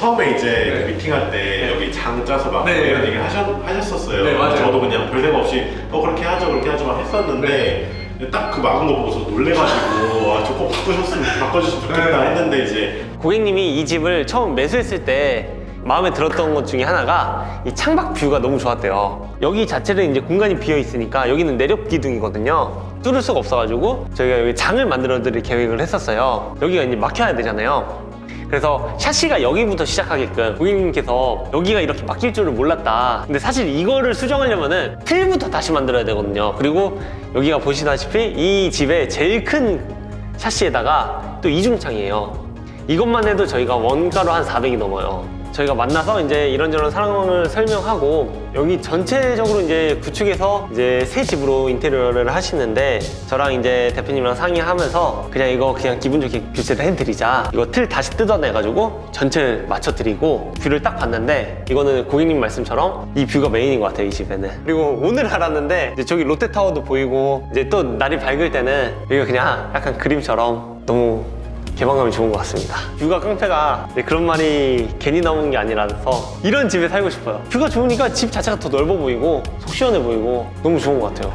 처음에 이제 네. 그 미팅할 때 네. 여기 장 짜서 막 네. 이런 얘기 하셨, 하셨었어요. 네, 맞아요. 저도 그냥 별 생각 없이 어 그렇게 하죠 그렇게 하죠 막 했었는데 딱 그 막은 거 보고서 놀래가지고 아 저거 바꾸셨으면 바꿔주시면 좋겠다 네. 했는데 이제 고객님이 이 집을 처음 매수했을 때 마음에 들었던 것 중에 하나가 이 창밖 뷰가 너무 좋았대요. 여기 자체는 이제 공간이 비어 있으니까 여기는 내력 기둥이거든요. 뚫을 수가 없어가지고 저희가 여기 장을 만들어 드릴 계획을 했었어요. 여기가 이제 막혀야 되잖아요. 그래서 샤시가 여기부터 시작하게끔 고객님께서 여기가 이렇게 막힐 줄을 몰랐다. 근데 사실 이거를 수정하려면은 틀부터 다시 만들어야 되거든요. 그리고 여기가 보시다시피 이 집의 제일 큰 샤시에다가 또 이중창이에요. 이것만 해도 저희가 원가로 한 400이 넘어요. 저희가 만나서 이제 이런저런 상황을 설명하고 여기 전체적으로 이제 구축해서 이제 새 집으로 인테리어를 하시는데 저랑 이제 대표님이랑 상의하면서 그냥 이거 그냥 기분 좋게 교체를 해드리자. 이거 틀 다시 뜯어내가지고 전체를 맞춰드리고 뷰를 딱 봤는데 이거는 고객님 말씀처럼 이 뷰가 메인인 것 같아요 이 집에는. 그리고 오늘 알았는데 이제 저기 롯데타워도 보이고 이제 또 날이 밝을 때는 여기가 그냥 약간 그림처럼 너무 개방감이 좋은 것 같습니다. 뷰가 깡패가 그런 말이 괜히 나오는 게 아니라서 이런 집에 살고 싶어요. 뷰가 좋으니까 집 자체가 더 넓어 보이고 속 시원해 보이고 너무 좋은 것 같아요.